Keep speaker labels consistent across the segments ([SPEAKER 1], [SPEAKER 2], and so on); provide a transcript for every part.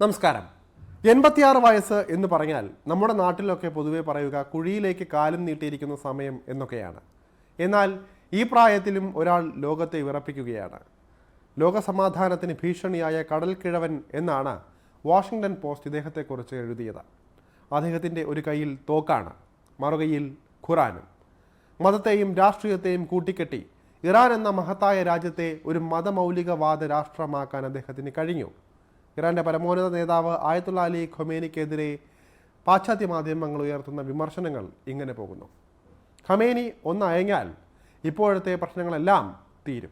[SPEAKER 1] നമസ്കാരം. എൺപത്തിയാറ് വയസ്സ് എന്ന് പറഞ്ഞാൽ നമ്മുടെ നാട്ടിലൊക്കെ പൊതുവെ പറയുക കുഴിയിലേക്ക് കാലും നീട്ടിയിരിക്കുന്ന സമയം എന്നൊക്കെയാണ്. എന്നാൽ ഈ പ്രായത്തിലും ഒരാൾ ലോകത്തെ വിറപ്പിക്കുകയാണ്. ലോകസമാധാനത്തിന് ഭീഷണിയായ കടൽക്കിഴവൻ എന്നാണ് വാഷിങ്ടൺ പോസ്റ്റ് ഇദ്ദേഹത്തെക്കുറിച്ച് എഴുതിയത്. അദ്ദേഹത്തിന്റെ ഒരു കയ്യിൽ തോക്കാണ് മറുകയിൽ ഖുറാനും. മതത്തെയും രാഷ്ട്രീയത്തെയും കൂട്ടിക്കെട്ടി ഇറാൻ എന്ന മഹത്തായ രാജ്യത്തെ ഒരു മതമൗലികവാദ രാഷ്ട്രമാക്കാൻ അദ്ദേഹത്തിന് കഴിഞ്ഞു. ഇറാന്റെ പരമോന്നത നേതാവ് ആയത്തുള്ള അലി ഖൊമേനിക്കെതിരെ പാശ്ചാത്യ മാധ്യമങ്ങൾ ഉയർത്തുന്ന വിമർശനങ്ങൾ ഇങ്ങനെ പോകുന്നു. ഖമേനി ഒന്ന് അയഞ്ഞാൽ ഇപ്പോഴത്തെ പ്രശ്നങ്ങളെല്ലാം തീരും.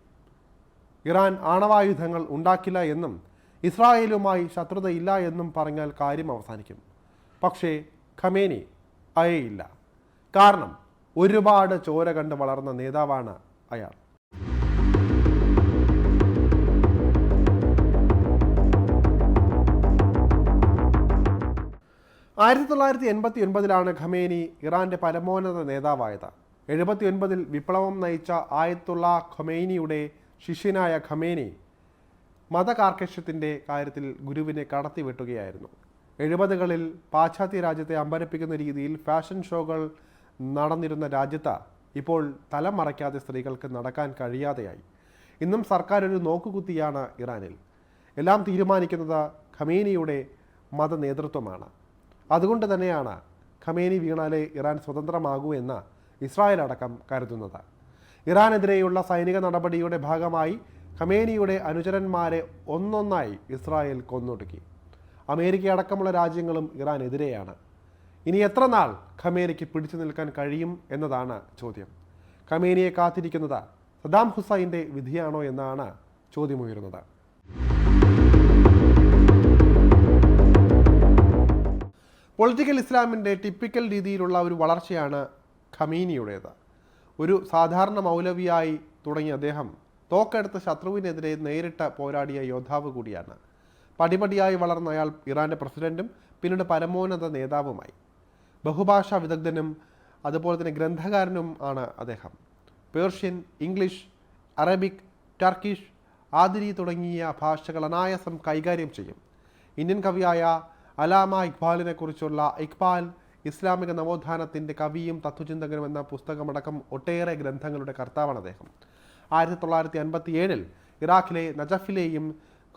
[SPEAKER 1] ഇറാൻ ആണവായുധങ്ങൾ ഉണ്ടാക്കില്ല എന്നും ഇസ്രായേലുമായി ശത്രുതയില്ല എന്നും പറഞ്ഞാൽ കാര്യം അവസാനിക്കും. പക്ഷേ ഖമേനി അയയില്ല. കാരണം ഒരുപാട് ചോര കണ്ട് വളർന്ന നേതാവാണ് അയാൾ. ആയിരത്തി തൊള്ളായിരത്തി എൺപത്തി ഒൻപതിലാണ് ഖമേനി ഇറാന്റെ പരമോന്നത നേതാവായത്. എഴുപത്തി ഒൻപതിൽ വിപ്ലവം നയിച്ച ആയത്തുള്ള ഖൊമേനിയുടെ ശിഷ്യനായ ഖമേനി മതകാർക്കശ്യത്തിന്റെ കാര്യത്തിൽ ഗുരുവിനെ കടത്തിവെട്ടുകയായിരുന്നു. എഴുപതുകളിൽ പാശ്ചാത്യ രാജ്യത്തെ അമ്പരപ്പിക്കുന്ന രീതിയിൽ ഫാഷൻ ഷോകൾ നടന്നിരുന്ന രാജ്യത്ത് ഇപ്പോൾ തലം മറയ്ക്കാതെ സ്ത്രീകൾക്ക് നടക്കാൻ കഴിയാതെയായി. ഇന്നും സർക്കാർ ഒരു നോക്കുകുത്തിയാണ് ഇറാനിൽ. എല്ലാം തീരുമാനിക്കുന്നത് ഖമേനിയുടെ മത നേതൃത്വമാണ് അതുകൊണ്ട് തന്നെയാണ് ഖമേനി വീണാലേ ഇറാൻ സ്വതന്ത്രമാകൂ എന്ന് ഇസ്രായേൽ അടക്കം കരുതുന്നത്. ഇറാനെതിരെയുള്ള സൈനിക നടപടിയുടെ ഭാഗമായി ഖമേനിയുടെ അനുചരന്മാരെ ഒന്നൊന്നായി ഇസ്രായേൽ കൊന്നൊടുക്കി. അമേരിക്ക അടക്കമുള്ള രാജ്യങ്ങളും ഇറാനെതിരെയാണ്. ഇനി എത്ര നാൾ ഖമേനിക്ക് പിടിച്ചു നിൽക്കാൻ കഴിയും എന്നതാണ് ചോദ്യം. ഖമേനിയെ കാത്തിരിക്കുന്നത് സദാം ഹുസൈന്റെ വിധിയാണോ എന്നാണ് ചോദ്യമുയരുന്നത്. പൊളിറ്റിക്കൽ ഇസ്ലാമിന്റെ ടിപ്പിക്കൽ രീതിയിലുള്ള ഒരു വളർച്ചയാണ് ഖമീനിയുടേത്. ഒരു സാധാരണ മൗലവിയായി തുടങ്ങിയ അദ്ദേഹം തോക്കെടുത്ത ശത്രുവിനെതിരെ നേരിട്ട് പോരാടിയ യോദ്ധാവ് കൂടിയാണ്. പടിപടിയായി വളർന്ന അയാൾ ഇറാന്റെ പ്രസിഡന്റും പിന്നീട് പരമോന്നത നേതാവുമായി. ബഹുഭാഷാ വിദഗ്ധനും അതുപോലെ തന്നെ ഗ്രന്ഥകാരനും ആണ് അദ്ദേഹം. പേർഷ്യൻ ഇംഗ്ലീഷ് അറബിക് ടർക്കിഷ് ആദിരി തുടങ്ങിയ ഭാഷകൾ അനായാസം കൈകാര്യം ചെയ്യും. ഇന്ത്യൻ കവിയായ അലാമ ഇക്ബാലിനെ കുറിച്ചുള്ള ഇക്ബാൽ ഇസ്ലാമിക നവോത്ഥാനത്തിന്റെ കവിയും തത്വചിന്തകനും എന്ന പുസ്തകമടക്കം ഒട്ടേറെ ഗ്രന്ഥങ്ങളുടെ കർത്താവാണ് അദ്ദേഹം. ആയിരത്തി തൊള്ളായിരത്തി അൻപത്തി ഏഴിൽ ഇറാഖിലെ നജഫിലെയും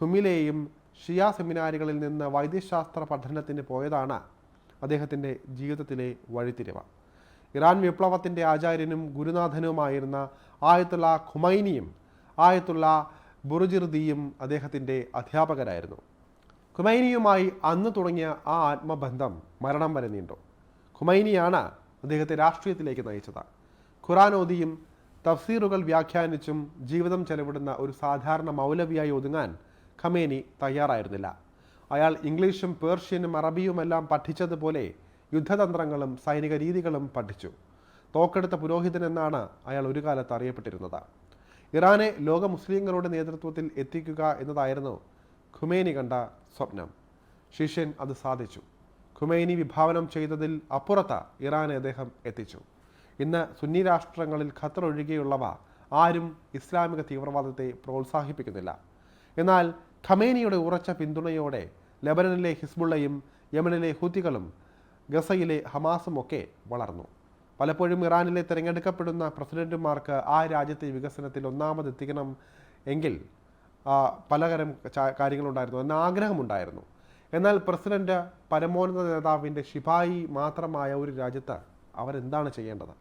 [SPEAKER 1] കുമിലെയും ഷിയ സെമിനാരികളിൽ നിന്ന് വൈദ്യശാസ്ത്ര പഠനത്തിന് പോയതാണ് അദ്ദേഹത്തിന്റെ ജീവിതത്തിലെ വഴിത്തിരിവ്. ഇറാൻ വിപ്ലവത്തിന്റെ ആചാര്യനും ഗുരുനാഥനുമായിരുന്ന ആയത്തുള്ള ഖുമൈനിയും ആയത്തുള്ള ബുറുജിർദിയും അദ്ദേഹത്തിന്റെ അധ്യാപകരായിരുന്നു. ഖുമൈനിയുമായി അന്ന് തുടങ്ങിയ ആ ആത്മബന്ധം മരണം വരെ നീണ്ടു. ഖുമൈനിയാണ് അദ്ദേഹത്തെ രാഷ്ട്രീയത്തിലേക്ക് നയിച്ചത്. ഖുറാൻ ഓതിയും തഫ്സീറുകൾ വ്യാഖ്യാനിച്ചും ജീവിതം ചെലവിടുന്ന ഒരു സാധാരണ മൗലവിയായി ഒതുങ്ങാൻ ഖമേനി തയ്യാറായിരുന്നില്ല. അയാൾ ഇംഗ്ലീഷും പേർഷ്യനും അറബിയുമെല്ലാം പഠിച്ചതുപോലെ യുദ്ധതന്ത്രങ്ങളും സൈനിക രീതികളും പഠിച്ചു. തോക്കെടുത്ത പുരോഹിതൻ എന്നാണ് അയാൾ ഒരു കാലത്ത് അറിയപ്പെട്ടിരുന്നത്. ഇറാനെ ലോക മുസ്ലിങ്ങളുടെ നേതൃത്വത്തിൽ എത്തിക്കുക എന്നതായിരുന്നു ഖുമേനി കണ്ട സ്വപ്നം. ശിഷ്യൻ അത് സാധിച്ചു. ഖുമൈനി വിഭാവനം ചെയ്തതിൽ അപ്പുറത്ത ഇറാനെ അദ്ദേഹം എത്തിച്ചു. ഇന്ന് സുന്നി രാഷ്ട്രങ്ങളിൽ ഖത്തർ ഒഴികെയുള്ളവ ആരും ഇസ്ലാമിക തീവ്രവാദത്തെ പ്രോത്സാഹിപ്പിക്കുന്നില്ല. എന്നാൽ ഖമേനിയുടെ ഉറച്ച പിന്തുണയോടെ ലബനനിലെ ഹിസ്ബുള്ളയും യമനിലെ ഹൂത്തികളും ഗസയിലെ ഹമാസും ഒക്കെ വളർന്നു. പലപ്പോഴും ഇറാനിലെ തിരഞ്ഞെടുക്കപ്പെടുന്ന പ്രസിഡന്റുമാർക്ക് ആ രാജ്യത്തെ വികസനത്തിൽ ഒന്നാമതെത്തിക്കണം എങ്കിൽ പലതരം കാര്യങ്ങളുണ്ടായിരുന്നു എന്ന ആഗ്രഹമുണ്ടായിരുന്നു. എന്നാൽ പ്രസിഡന്റ് പരമോന്നത നേതാവിന്റെ ശിപായി മാത്രമായ ഒരു രാജ്യത്ത് അവരെന്താണ് ചെയ്യേണ്ടത്?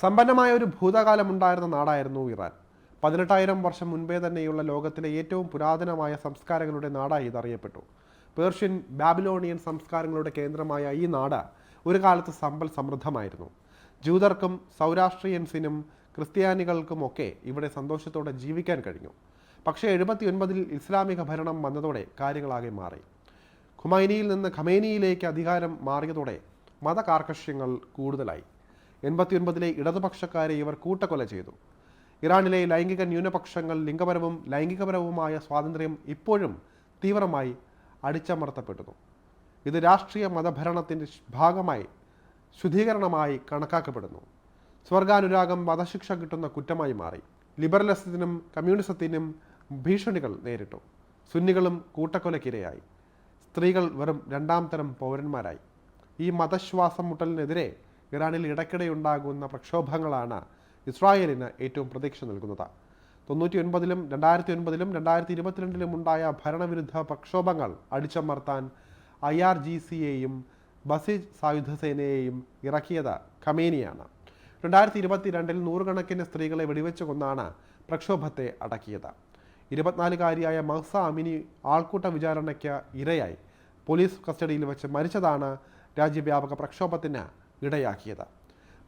[SPEAKER 1] സമ്പന്നമായ ഒരു ഭൂതകാലം ഉണ്ടായിരുന്ന നാടായിരുന്നു ഇറാൻ. പതിനെട്ടായിരം വർഷം മുൻപേ തന്നെയുള്ള ലോകത്തിലെ ഏറ്റവും പുരാതനമായ സംസ്കാരങ്ങളുടെ നാടായി ഇതറിയപ്പെട്ടു. പേർഷ്യൻ ബാബിലോണിയൻ സംസ്കാരങ്ങളുടെ കേന്ദ്രമായ ഈ നാട് ഒരു കാലത്ത് സമ്പൽ സമൃദ്ധമായിരുന്നു. ജൂതർക്കും സൗരാഷ്ട്രിയൻസിനും ക്രിസ്ത്യാനികൾക്കുമൊക്കെ ഇവിടെ സന്തോഷത്തോടെ ജീവിക്കാൻ കഴിഞ്ഞു. പക്ഷേ എഴുപത്തി ഒൻപതിൽ ഇസ്ലാമിക ഭരണം വന്നതോടെ കാര്യങ്ങളാകെ മാറി. ഖുമൈനിയിൽ നിന്ന് ഖമേനിയിലേക്ക് അധികാരം മാറിയതോടെ മതകാർക്കശ്യങ്ങൾ കൂടുതലായി. എൺപത്തി ഒൻപതിലെ ഇടതുപക്ഷക്കാരെ ഇവർ കൂട്ടക്കൊല ചെയ്തു. ഇറാനിലെ ലൈംഗിക ന്യൂനപക്ഷങ്ങൾ ലിംഗപരവും ലൈംഗികപരവുമായ സ്വാതന്ത്ര്യം ഇപ്പോഴും തീവ്രമായി അടിച്ചമർത്തപ്പെടുന്നു. ഇത് രാഷ്ട്രീയ മതഭരണത്തിന്റെ ഭാഗമായി ശുദ്ധീകരണമായി കണക്കാക്കപ്പെടുന്നു. സ്വർഗാനുരാഗം വധശിക്ഷ കിട്ടുന്ന കുറ്റമായി മാറി. ലിബറലിസത്തിനും കമ്മ്യൂണിസത്തിനും ഭീഷണികൾ നേരിട്ടു. സുന്നികളും കൂട്ടക്കൊലക്കിരയായി. സ്ത്രീകൾ വെറും രണ്ടാം തരം പൗരന്മാരായി. ഈ മതശ്വാസം മുട്ടലിനെതിരെ ഇറാനിൽ ഇടയ്ക്കിടെ ഉണ്ടാകുന്ന പ്രക്ഷോഭങ്ങളാണ് ഇസ്രായേലിന് ഏറ്റവും പ്രതീക്ഷ നൽകുന്നത്. തൊണ്ണൂറ്റി ഒൻപതിലും രണ്ടായിരത്തി ഒൻപതിലും രണ്ടായിരത്തി ഇരുപത്തിരണ്ടിലും ഉണ്ടായ ഭരണവിരുദ്ധ പ്രക്ഷോഭങ്ങൾ അടിച്ചമർത്താൻ ഐ ആർ ജി സിയെയും ബസീജ് സായുധ സേനയെയും ഇറക്കിയത് ഖമേനിയാണ്. രണ്ടായിരത്തി ഇരുപത്തിരണ്ടിൽ നൂറുകണക്കിന് സ്ത്രീകളെ വെടിവെച്ച് കൊന്നാണ് പ്രക്ഷോഭത്തെ അടക്കിയത്. ഇരുപത്തിനാലുകാരിയായ മഹ്സ അമിനി ആൾക്കൂട്ട വിചാരണയ്ക്ക് ഇരയായി. പോലീസ് കസ്റ്റഡിയിൽ വെച്ച് മരിച്ചതാണ് രാജ്യവ്യാപക പ്രക്ഷോഭത്തിന് ഇടയാക്കിയത്.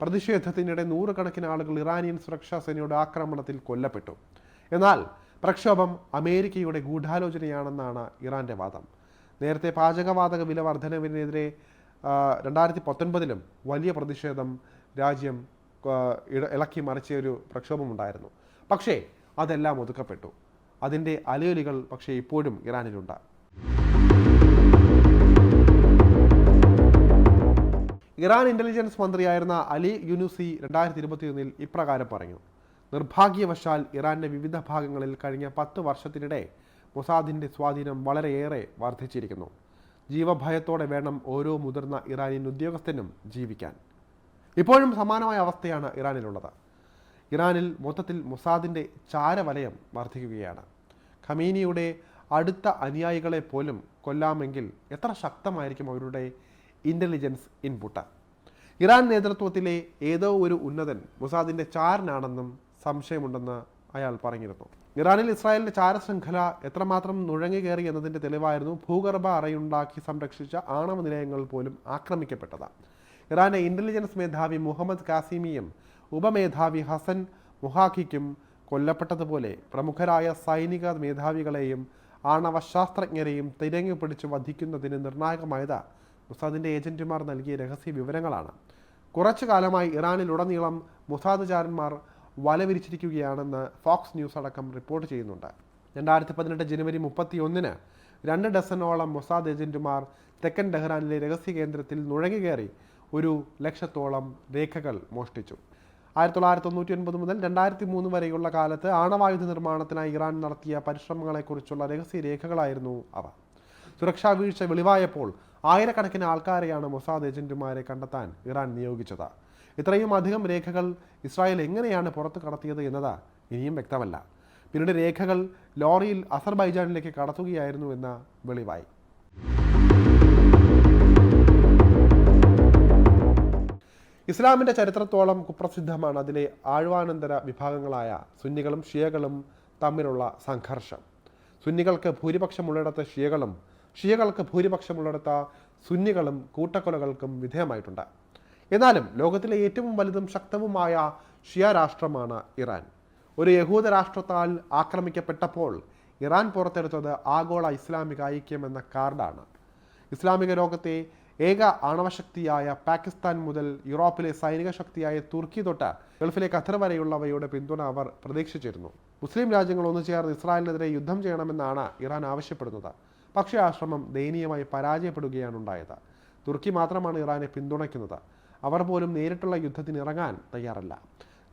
[SPEAKER 1] പ്രതിഷേധത്തിനിടെ നൂറുകണക്കിന് ആളുകൾ ഇറാനിയൻ സുരക്ഷാ സേനയുടെ ആക്രമണത്തിൽ കൊല്ലപ്പെട്ടു. എന്നാൽ പ്രക്ഷോഭം അമേരിക്കയുടെ ഗൂഢാലോചനയാണെന്നാണ് ഇറാന്റെ വാദം. നേരത്തെ പാചകവാതക വില വർധനവിനെതിരെ രണ്ടായിരത്തി പത്തൊൻപതിലും വലിയ പ്രതിഷേധം രാജ്യം ഇളക്കി മറിച്ച ഒരു പ്രക്ഷോഭമുണ്ടായിരുന്നു. പക്ഷേ അതെല്ലാം ഒതുക്കപ്പെട്ടു. അതിന്റെ അലയൊലികൾ പക്ഷേ ഇപ്പോഴും ഇറാനിലുണ്ട്. ഇറാൻ ഇന്റലിജൻസ് മന്ത്രിയായിരുന്ന അലി യുനുസി രണ്ടായിരത്തി ഇരുപത്തിയൊന്നിൽ ഇപ്രകാരം പറഞ്ഞു. നിർഭാഗ്യവശാൽ ഇറാന്റെ വിവിധ ഭാഗങ്ങളിൽ കഴിഞ്ഞ പത്ത് വർഷത്തിനിടെ മൊസാദിന്റെ സ്വാധീനം വളരെയേറെ വർദ്ധിച്ചിരിക്കുന്നു. ജീവഭയത്തോടെ വേണം ഓരോ മുതിർന്ന ഇറാനിയൻ ഉദ്യോഗസ്ഥനും ജീവിക്കാൻ. ഇപ്പോഴും സമാനമായ അവസ്ഥയാണ് ഇറാനിലുള്ളത്. ഇറാനിൽ മൊത്തത്തിൽ മുസാദിന്റെ ചാരവലയം വർദ്ധിക്കുകയാണ് ഖമീനിയുടെ അടുത്ത അനുയായികളെ പോലും കൊല്ലാമെങ്കിൽ എത്ര ശക്തമായിരിക്കും അവരുടെ ഇന്റലിജൻസ് ഇൻപുട്ട് ഇറാൻ നേതൃത്വത്തിലെ ഏതോ ഒരു ഉന്നതൻ മുസാദിന്റെ ചാരനാണെന്നും സംശയമുണ്ടെന്ന് അയാൾ പറഞ്ഞിരുന്നു. ഇറാനിൽ ഇസ്രായേലിന്റെ ചാരശൃംഖല എത്രമാത്രം നുഴങ്ങി കയറി എന്നതിന്റെ തെളിവായിരുന്നു. ഭൂഗർഭ അറയുണ്ടാക്കി സംരക്ഷിച്ച ആണവ നിലയങ്ങൾ പോലും ആക്രമിക്കപ്പെട്ടത്. ഇറാന്റെ ഇന്റലിജൻസ് മേധാവി മുഹമ്മദ് കാസിമിയും ഉപമേധാവി ഹസൻ മുഹാഖിക്കും കൊല്ലപ്പെട്ടതുപോലെ പ്രമുഖരായ സൈനിക മേധാവികളെയും ആണവ ശാസ്ത്രജ്ഞരെയും തിരങ്ങി പിടിച്ച് വധിക്കുന്നതിന് നിർണായകമായത് മുസാദിന്റെ ഏജന്റുമാർ നൽകിയ രഹസ്യ വിവരങ്ങളാണ്. കുറച്ചു കാലമായി ഇറാനിലുടനീളം വലവിരിച്ചിരിക്കുകയാണെന്ന് ഫോക്സ് ന്യൂസ് അടക്കം റിപ്പോർട്ട് ചെയ്യുന്നുണ്ട്. രണ്ടായിരത്തി പതിനെട്ട് ജനുവരി മുപ്പത്തി ഒന്നിന് രണ്ട് ഡസനോളം മൊസാദ് ഏജന്റുമാർ തെക്കൻ ടെഹ്റാനിലെ രഹസ്യ കേന്ദ്രത്തിൽ നുഴങ്ങുകയറി ഒരു ലക്ഷത്തോളം രേഖകൾ മോഷ്ടിച്ചു. ആയിരത്തി തൊള്ളായിരത്തി തൊണ്ണൂറ്റി ഒൻപത് മുതൽ രണ്ടായിരത്തി മൂന്ന് വരെയുള്ള കാലത്ത് ആണവായുധ നിർമ്മാണത്തിനായി ഇറാൻ നടത്തിയ പരിശ്രമങ്ങളെക്കുറിച്ചുള്ള രഹസ്യ രേഖകളായിരുന്നു അവ. സുരക്ഷാ വീഴ്ച വെളിവായപ്പോൾ ആയിരക്കണക്കിന് ആൾക്കാരെയാണ് മൊസാദ് ഏജന്റുമാരെ കണ്ടെത്താൻ ഇറാൻ നിയോഗിച്ചത്. ഇത്രയും അധികം രേഖകൾ ഇസ്രായേൽ എങ്ങനെയാണ് പുറത്ത് കടത്തിയത് എന്നതാ ഇനിയും വ്യക്തമല്ല. പിന്നീട് രേഖകൾ ലോറിയിൽ അസർബൈജാനിലേക്ക് കടത്തുകയായിരുന്നു എന്ന വെളിവായി. ഇസ്ലാമിന്റെ ചരിത്രത്തോളം കുപ്രസിദ്ധമാണ് അതിലെ ആഴ്വാനന്തര വിഭാഗങ്ങളായ സുന്നികളും ഷിയകളും തമ്മിലുള്ള സംഘർഷം. സുന്നികൾക്ക് ഭൂരിപക്ഷമുള്ളിടത്ത് ഷിയകളും ഷിയകൾക്ക് ഭൂരിപക്ഷമുള്ളിടത്ത് സുന്നികളും കൂട്ടക്കൊലകൾക്കും വിധേയമായിട്ടുണ്ട്. എന്നാലും ലോകത്തിലെ ഏറ്റവും വലുതും ശക്തവുമായ ഷിയ രാഷ്ട്രമാണ് ഇറാൻ. ഒരു യഹൂദ രാഷ്ട്രത്താൽ ആക്രമിക്കപ്പെട്ടപ്പോൾ ഇറാൻ പുറത്തെടുത്തത് ആഗോള ഇസ്ലാമിക ഐക്യം എന്ന കാർഡാണ്. ഇസ്ലാമിക ലോകത്തെ ഏക ആണവശക്തിയായ പാകിസ്ഥാൻ മുതൽ യൂറോപ്പിലെ സൈനിക ശക്തിയായ തുർക്കി തൊട്ട് ഗൾഫിലെ ഖത്തർ വരെയുള്ളവയുടെ പിന്തുണ അവർ പ്രതീക്ഷിച്ചിരുന്നു. മുസ്ലിം രാജ്യങ്ങൾ ഒന്നു ചേർന്ന് ഇസ്രായേലിനെതിരെ യുദ്ധം ചെയ്യണമെന്നാണ് ഇറാൻ ആവശ്യപ്പെടുന്നത്. പക്ഷേ ആ ശ്രമം ദയനീയമായി പരാജയപ്പെടുകയാണ് ഉണ്ടായത്. തുർക്കി മാത്രമാണ് ഇറാനെ പിന്തുണയ്ക്കുന്നത്. അവർ പോലും നേരിട്ടുള്ള യുദ്ധത്തിന് ഇറങ്ങാൻ തയ്യാറല്ല.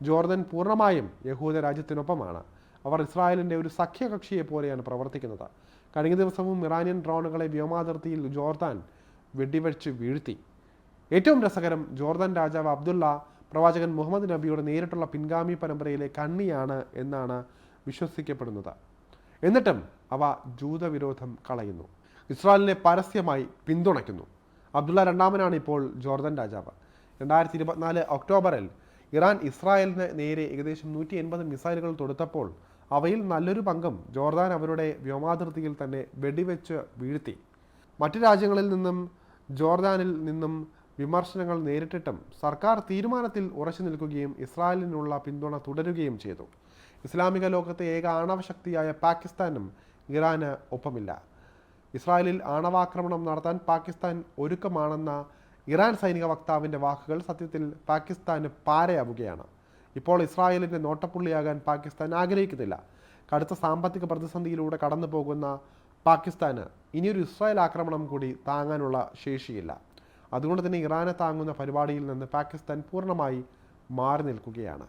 [SPEAKER 1] ജോർദൻ പൂർണമായും യഹൂദ രാജ്യത്തിനൊപ്പമാണ്. അവർ ഇസ്രായേലിന്റെ ഒരു സഖ്യകക്ഷിയെ പോലെയാണ് പ്രവർത്തിക്കുന്നത്. കഴിഞ്ഞ ദിവസവും ഇറാനിയൻ ഡ്രോണുകളെ വ്യോമാതിർത്തിയിൽ ജോർദാൻ വെടിവെച്ച് വീഴ്ത്തി. ഏറ്റവും രസകരം ജോർദാൻ രാജാവ് അബ്ദുള്ള പ്രവാചകൻ മുഹമ്മദ് നബിയുടെ നേരിട്ടുള്ള പിൻഗാമി പരമ്പരയിലെ കണ്ണിയാണ് എന്നാണ് വിശ്വസിക്കപ്പെടുന്നത്. എന്നിട്ടും അവ ജൂതവിരോധം കളയുന്നു. ഇസ്രായേലിനെ പരസ്യമായി പിന്തുണയ്ക്കുന്നു. അബ്ദുള്ള രണ്ടാമനാണ് ഇപ്പോൾ ജോർദൻ രാജാവ്. രണ്ടായിരത്തി ഇരുപത്തിനാല് ഒക്ടോബറിൽ ഇറാൻ ഇസ്രായേലിന് നേരെ ഏകദേശം നൂറ്റി എൺപത് മിസൈലുകൾ തൊടുത്തപ്പോൾ അവയിൽ നല്ലൊരു പങ്കും ജോർദാൻ അവരുടെ വ്യോമാതിർത്തിയിൽ തന്നെ വെടിവെച്ച് വീഴ്ത്തി. മറ്റു രാജ്യങ്ങളിൽ നിന്നും ജോർദാനിൽ നിന്നും വിമർശനങ്ങൾ നേരിട്ടിട്ടും സർക്കാർ തീരുമാനത്തിൽ ഉറച്ചു നിൽക്കുകയും ഇസ്രായേലിനുള്ള പിന്തുണ തുടരുകയും ചെയ്തു. ഇസ്ലാമിക ലോകത്തെ ഏക ആണവശക്തിയായ പാകിസ്ഥാനും ഇറാന് ഒപ്പമില്ല. ഇസ്രായേലിൽ ആണവാക്രമണം നടത്താൻ പാകിസ്ഥാൻ ഒരുക്കമാണെന്ന ഇറാൻ സൈനിക വക്താവിന്റെ വാക്കുകൾ സത്യത്തിൽ പാകിസ്ഥാന് പാരയാവുകയാണ്. ഇപ്പോൾ ഇസ്രായേലിന്റെ നോട്ടപ്പുള്ളിയാകാൻ പാകിസ്ഥാൻ ആഗ്രഹിക്കുന്നില്ല. കടുത്ത സാമ്പത്തിക പ്രതിസന്ധിയിലൂടെ കടന്നു പോകുന്ന പാകിസ്ഥാന് ഇനിയൊരു ഇസ്രായേൽ ആക്രമണം കൂടി താങ്ങാനുള്ള ശേഷിയില്ല. അതുകൊണ്ട് തന്നെ ഇറാനെ താങ്ങുന്ന പരിപാടിയിൽ നിന്ന് പാകിസ്ഥാൻ പൂർണമായി മാറി നിൽക്കുകയാണ്.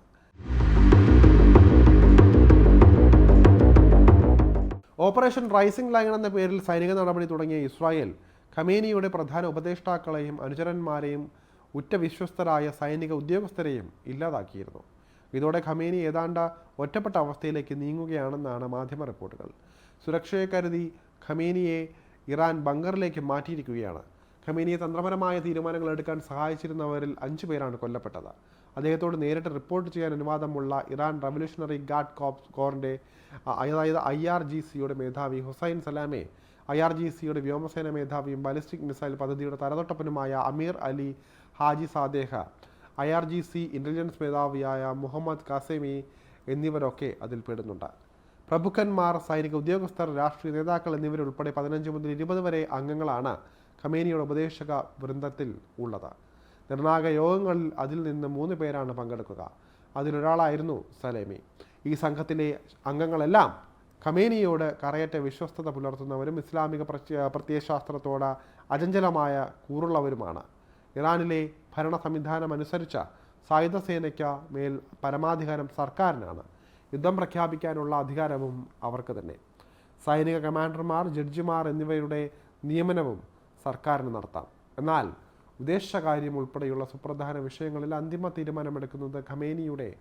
[SPEAKER 1] ഓപ്പറേഷൻ റൈസിംഗ് ലൈൻ എന്ന പേരിൽ സൈനിക നടപടി തുടങ്ങിയ ഇസ്രായേൽ ഖമേനിയുടെ പ്രധാന ഉപദേഷ്ടാക്കളെയും അനുചരന്മാരെയും ഉറ്റ വിശ്വസ്തരായ സൈനിക ഉദ്യോഗസ്ഥരെയും ഇല്ലാതാക്കിയിരുന്നു. ഇതോടെ ഖമേനി ഏതാണ്ട് ഒറ്റപ്പെട്ട അവസ്ഥയിലേക്ക് നീങ്ങുകയാണെന്നാണ് മാധ്യമ റിപ്പോർട്ടുകൾ. സുരക്ഷയെ കരുതി ഖമേനിയെ ഇറാൻ ബങ്കറിലേക്ക് മാറ്റിയിരിക്കുകയാണ്. ഖമേനിയെ തന്ത്രപരമായ തീരുമാനങ്ങൾ എടുക്കാൻ സഹായിച്ചിരുന്നവരിൽ അഞ്ചു പേരാണ് കൊല്ലപ്പെട്ടത്. അദ്ദേഹത്തോട് നേരിട്ട് റിപ്പോർട്ട് ചെയ്യാൻ അനുവാദമുള്ള ഇറാൻ റവല്യൂഷണറി ഗാർഡ് കോപ്സ് കോറിന്റെ അതായത് ഐ ആർ ജി സിയുടെ മേധാവി Hossein Salami I R G സിയുടെ വ്യോമസേന മേധാവിയും ബാലിസ്റ്റിക് മിസൈൽ പദ്ധതിയുടെ തലതൊട്ടപ്പനുമായ Amir Ali Hajizadeh I R G C intelligence മേധാവിയായ Mohammad Kazemi എന്നിവരൊക്കെ അതിൽ പെടുന്നുണ്ട്. പ്രഭുക്കന്മാർ സൈനിക ഉദ്യോഗസ്ഥർ രാഷ്ട്രീയ നേതാക്കൾ എന്നിവരുൾപ്പെടെ പതിനഞ്ച് മുതൽ ഇരുപത് വരെ അംഗങ്ങളാണ് ഖമേനിയുടെ ഉപദേശക വൃന്ദത്തിൽ ഉള്ളത്. നിർണായക യോഗങ്ങളിൽ അതിൽ നിന്ന് മൂന്ന് പേരാണ് പങ്കെടുക്കുക. അതിലൊരാളായിരുന്നു സലേമി. ഈ സംഘത്തിലെ അംഗങ്ങളെല്ലാം ഖമേനിയോട് കറയറ്റ വിശ്വസ്തത പുലർത്തുന്നവരും ഇസ്ലാമിക പ്രത്യ- പ്രത്യയശാസ്ത്രത്തോട് അചഞ്ചലമായ കൂറുള്ളവരുമാണ്. ഇറാനിലെ ഭരണ സംവിധാനം അനുസരിച്ച സായുധ സേനയ്ക്ക് മേൽ പരമാധികാരം സർക്കാരിനാണ്. യുദ്ധം പ്രഖ്യാപിക്കാനുള്ള അധികാരവും അവർക്ക് തന്നെ. സൈനിക കമാൻഡർമാർ ജഡ്ജിമാർ എന്നിവരുടെ നിയമനവും സർക്കാരിന് നടത്താം. എന്നാൽ ഉദ്ദേശകാര്യം ഉൾപ്പെടെയുള്ള സുപ്രധാന വിഷയങ്ങളിൽ അന്തിമ തീരുമാനമെടുക്കുന്നത് ഖമേനിയുടെ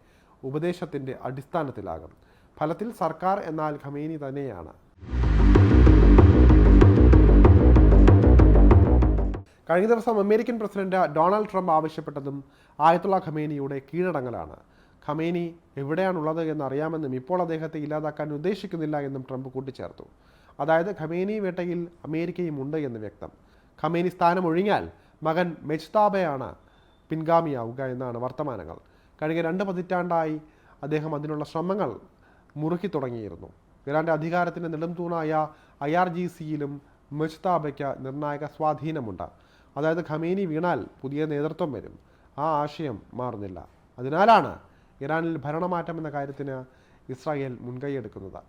[SPEAKER 1] ഉപദേശത്തിന്റെ അടിസ്ഥാനത്തിലാകും. ഫലത്തിൽ സർക്കാർ എന്നാൽ ഖമേനി തന്നെയാണ്. കഴിഞ്ഞ ദിവസം അമേരിക്കൻ പ്രസിഡന്റ് ഡൊണാൾഡ് ട്രംപ് ആവശ്യപ്പെട്ടതും ആയത്തുള്ള ഖമേനിയുടെ കീഴടങ്ങലാണ്. ഖമേനി എവിടെയാണുള്ളത് എന്ന് അറിയാമെന്നും ഇപ്പോൾ അദ്ദേഹത്തെ ഇല്ലാതാക്കാൻ ഉദ്ദേശിക്കുന്നില്ല എന്നും ട്രംപ് കൂട്ടിച്ചേർത്തു. അതായത് ഖമേനി വേട്ടയിൽ അമേരിക്കയും ഉണ്ട് എന്ന് വ്യക്തം. ഖമേനി സ്ഥാനം ഒഴിഞ്ഞാൽ മകൻ മെജ്താബയാണ് പിൻഗാമിയാവുക എന്നാണ് വർത്തമാനങ്ങൾ. കഴിഞ്ഞ രണ്ട് പതിറ്റാണ്ടായി അദ്ദേഹം അതിനുള്ള ശ്രമങ്ങൾ മുറുക്കി തുടങ്ങിയിരുന്നു. ഇറാന്റെ അധികാരത്തിന്റെ നെടുംതൂണായ ഐ ആർ ജി സിയിലും മെഷ്താബയ്ക്ക് നിർണായക സ്വാധീനമുണ്ട്. അതായത് ഖമീനി വീണാൽ പുതിയ നേതൃത്വം വരും. ആ ആശയം മാറുന്നില്ല. അതിനാലാണ് ഇറാനിൽ ഭരണമാറ്റം എന്ന കാര്യത്തിന് ഇസ്രായേൽ മുൻകൈയെടുക്കുന്നത്.